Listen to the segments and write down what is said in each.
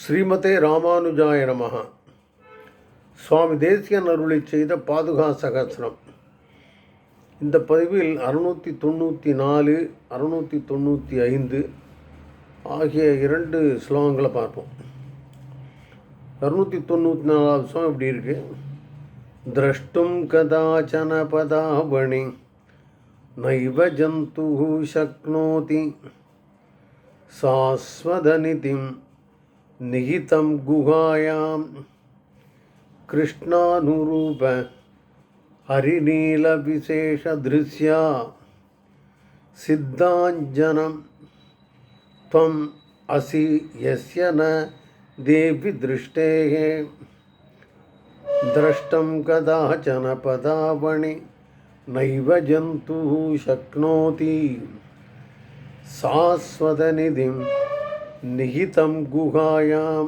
ஸ்ரீமதே ராமானுஜாய நமகா சுவாமி தேசியன் அருளை செய்த பாதுகா சகசிரம். இந்த பதிவில் அறுநூற்றி தொண்ணூற்றி நாலு அறுநூற்றி தொண்ணூற்றி ஐந்து ஆகிய இரண்டு ஸ்லோகங்களை பார்ப்போம். அறுநூற்றி தொண்ணூற்றி நாலாவது ஸ்லோகம் இப்படி இருக்கு? திரஷ்டும் கதாச்சன பதாவணி நைவ ஜந்து சக்னோதி சாஸ்வதனிதிம் निहितं गुहायां। कृष्णानुरूप हरिनीलविशेषदृश्या सिद्धाञ्जनं। त्वम् असि यस्य न देवि दृष्टेः। द्रष्टं कदाचन पदावणि नैव जन्तुः शक्नोति। शाश्वतनिधिं निहितं गुहायां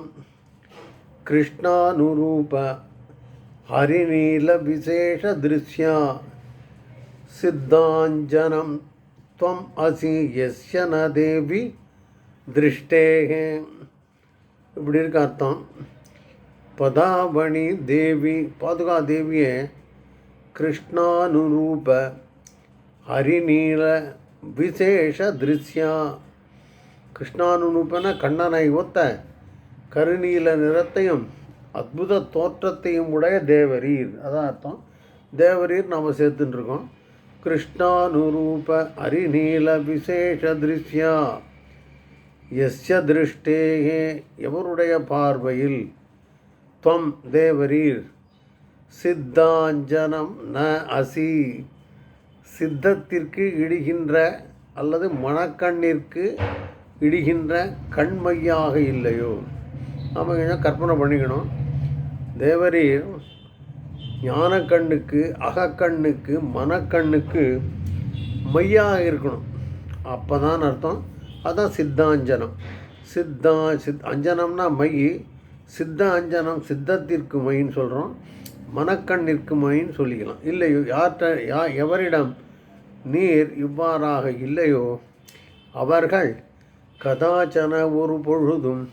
कृष्णानुरूप हरिनीलविशेषदृश्या सिद्धाञ्जनं त्वम् असि यस्य न देवि दृष्टेः। इप्डिर्कर्तं पदावणि देवी, पादुका देव्ये कृष्णानुरूप हरिनील विशेषदृश्या கிருஷ்ணானுரூபன கண்ணனை ஒத்த கருநீல நிறத்தையும் அற்புத தோற்றத்தையும் உடைய தேவரீர். அதான் அர்த்தம். தேவரீர் நாம் சேர்த்துட்டுருக்கோம் கிருஷ்ணானுரூப அரிநீல விசேஷ திருஷ்யா. எஸ்ய திருஷ்டேகே எவருடைய பார்வையில் துவம் தேவரீர்? சித்தாஞ்சனம் ந அசி. சித்தத்திற்கு இடுகின்ற அல்லது மணக்கண்ணிற்கு இடுகின்ற கண்மையாக இல்லையோ? நாம் கொஞ்சம் கற்பனை பண்ணிக்கணும். தேவரீர் ஞானக்கண்ணுக்கு அகக்கண்ணுக்கு மனக்கண்ணுக்கு மையாக இருக்கணும். அப்போ தான் அர்த்தம். அதுதான் சித்தாஞ்சனம். சித்தா சித் அஞ்சனம்னா மை. சித்த அஞ்சனம் சித்தத்திற்கு மைன்னு சொல்கிறோம் மனக்கண்ணிற்கு மைன்னு சொல்லிக்கலாம். இல்லையோ? யார்கிட்ட யா எவரிடம் நீர் இவ்வாறாக இல்லையோ? அவர்கள் கதாச்சன ஒரு பொழுதும்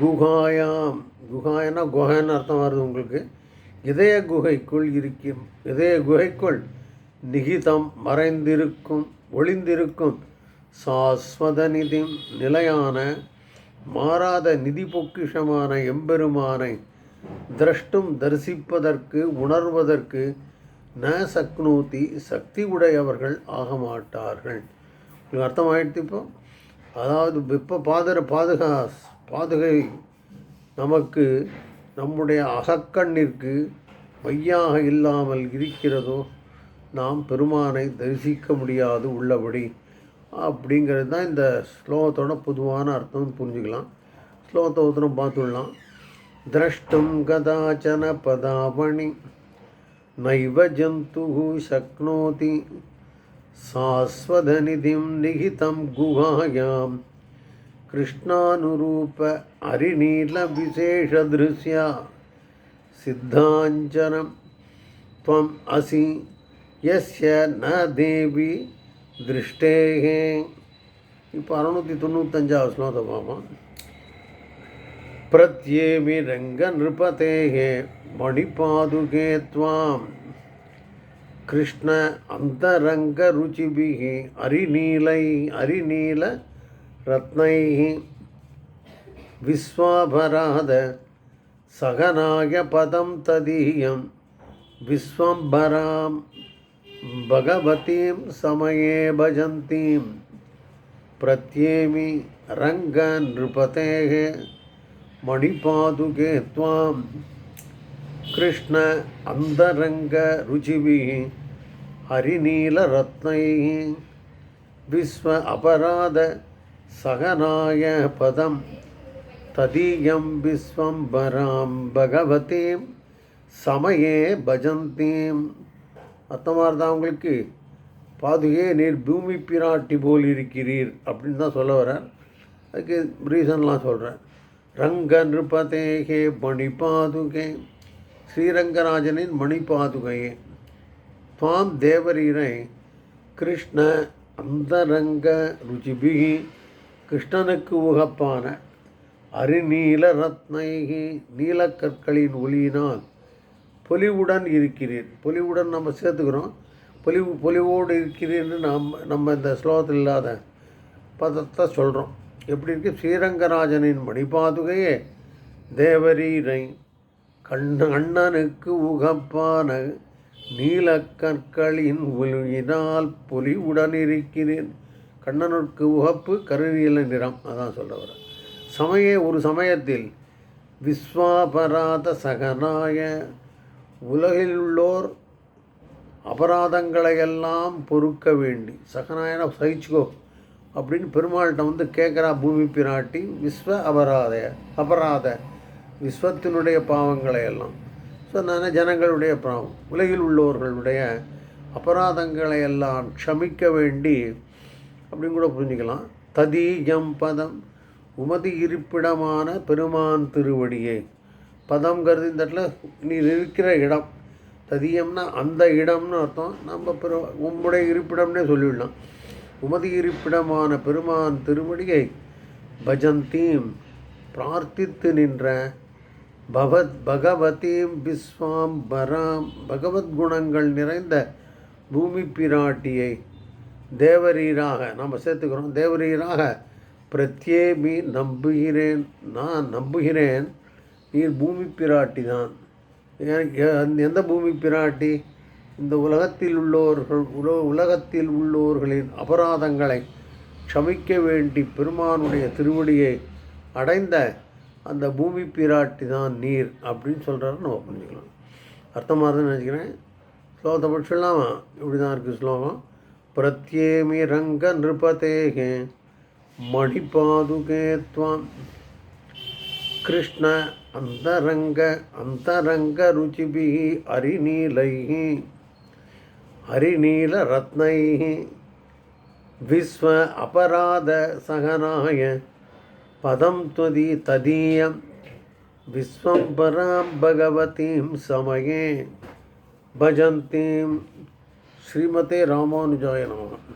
குகாயாம். குகாயனா குகைன்னு அர்த்தம் வருது உங்களுக்கு. இதய குகைக்குள் இருக்கும். இதய குகைக்குள் நிகிதம் மறைந்திருக்கும் ஒளிந்திருக்கும் சாஸ்வத நிதி நிலையான மாறாத நிதி பொக்கிஷமான எம்பெருமானை திரஷ்டும் தரிசிப்பதற்கு உணர்வதற்கு ந சக்னோதி சக்தி உடையவர்கள் ஆக மாட்டார்கள் உங்களுக்கு அர்த்தமாயிடுத்து இப்போ? அதாவது வெப்ப பாதர பாதுகா பாதுகை நமக்கு நம்முடைய அகக்கண்ணிற்கு மையாக இல்லாமல் இருக்கிறதோ நாம் பெருமானை தரிசிக்க முடியாது உள்ளபடி. அப்படிங்கிறது தான் இந்த ஸ்லோகத்தோட பொதுவான அர்த்தம்னு புரிஞ்சுக்கலாம். ஸ்லோகத்தை ஒருத்தரம் பார்த்துடலாம் திரஷ்டும் கதாச்சன பதாவணி நைவ ஜந்து சக்னோதி शाश्वतनिधिं निहितं गुहायां कृष्णानुरूप हरिनीलविशेषदृश्या सिद्धाञ्जनं त्वम् असि यस्य न தேவி திருஷ்டேகே இப்போ அறுநூற்றி தொண்ணூத்தஞ்சாவது ஸ்லோகத்தை பார்ப்போம் பிரத்யேமி ரங்க நிருபதேகே மணிபாதுகே கிருஷ்ண அந்தரங்க ருச்சிபிः அரிநீலை அரிநீல ரத்னைः விஸ்வாபராத சகநாய பதம் ததீயம் விஸ்வம்பராம் भगवतीं समये भजन्तीं प्रत्येमि रङ्गनृपतेः मणिपादुके त्वां कृष्ण अन्तरङ्गरुचिभिः ஹரிநீலரத்னை விஸ்வ அபராத சகநாய பதம் ததீயம் விஸ்வம் பராம் பகவதீம் சமயே பஜந்தீம். அத்தமார்தான் உங்களுக்கு? பாதுகே நீர் பூமி பிராட்டி போல் இருக்கிறீர் அப்படின்னு தான் சொல்ல வரேன் அதுக்கு ரீசன்லாம் சொல்கிறேன் ரங்க நிருபதேகே மணி பாதுகே ஸ்ரீரங்கராஜனின் மணி பாதுகையே துவாம் தேவரீரை கிருஷ்ண அந்தரங்க ருச்சிபிகி கிருஷ்ணனுக்கு உகப்பான அருநீல ரத்னைகி நீலக்கற்களின் ஒளியினால் பொலிவுடன் இருக்கிறேன். பொலிவுடன் நம்ம சேர்த்துக்கிறோம். பொலிவு பொலிவோடு இருக்கிறேன்னு நாம் நம்ம இந்த ஸ்லோகத்தில் இல்லாத பதத்தை சொல்கிறோம் எப்படி இருக்கு? ஸ்ரீரங்கராஜனின் மணிபாதுகையே தேவரீரை கண் அண்ணனுக்கு உகப்பான நீலக்கற்களின் ஒளியினால் பொலிவுடன் இருக்கிறேன் கண்ணனுக்கு உகப்பு கருநீல நிறம். அதான் சொல்கிறவர் சமய ஒரு சமயத்தில் விஸ்வாபராத சகனாய உலகில் உள்ளோர் அபராதங்களையெல்லாம் பொறுக்க வேண்டி சகனாயன சகிச்சுக்கோ அப்படின்னு பெருமாள்கிட்ட வந்து கேட்குறா பூமி பிராட்டி விஸ்வ அபராத அபராத விஸ்வத்தினுடைய பாவங்களை எல்லாம் ஸோ நான் ஜனங்களுடைய பாவம். உலகில் உள்ளவர்களுடைய அபராதங்களை எல்லாம் க்ஷமிக்க வேண்டி அப்படின்னு கூட புரிஞ்சுக்கலாம். ததீயம் பதம் உமதி இருப்பிடமான பெருமான் திருவடியை. பதம்ங்கிறது இந்த இடத்துல நீ இருக்கிற இடம். ததியம்னா அந்த இடம்னு அர்த்தம். நம்ம பெரு உம்முடைய இருப்பிடம்னே சொல்லிவிடலாம் உமதி இருப்பிடமான பெருமான் திருவடியை பஜந்தீம் பிரார்த்தித்து நின்ற பகவத் பகவதீம் விஸ்வாம்பராம் பகவத் குணங்கள் நிறைந்த பூமி பிராட்டியை தேவரீராக நம்ம சேர்த்துக்கிறோம் தேவரீராக பிரத்யேமி நம்புகிறேன் நான் நம்புகிறேன் நீர் பூமி பிராட்டி தான் எந்த பூமி பிராட்டி? இந்த உலகத்தில் உள்ளோர்கள் உல உலகத்தில் உள்ளோர்களின் அபராதங்களை க்ஷமிக்க வேண்டி பெருமானுடைய திருவடியை அடைந்த அந்த பூமி பிராட்டி தான் நீர் அப்படின்னு சொல்கிறாரு நம்ம புரிஞ்சுக்கலாம் அர்த்தமாக தான் நினச்சிக்கிறேன் ஸ்லோகத்தை படிச்சிடலாமா? இப்படி தான் இருக்குது ஸ்லோகம். பிரத்யேமி ரங்க நிருபதேகே மணிபாதுகே துவாம். கிருஷ்ண அந்தரங்க அந்தரங்க ருச்சிபி அரிநீலை ஹரிநீல ரத்னை விஸ்வ அபராத சகனாய पदं त्वदि तदीयं विश्वम्बरां भगवतीं समये भजन्तीं। श्रीमते रामानुजाय नमः।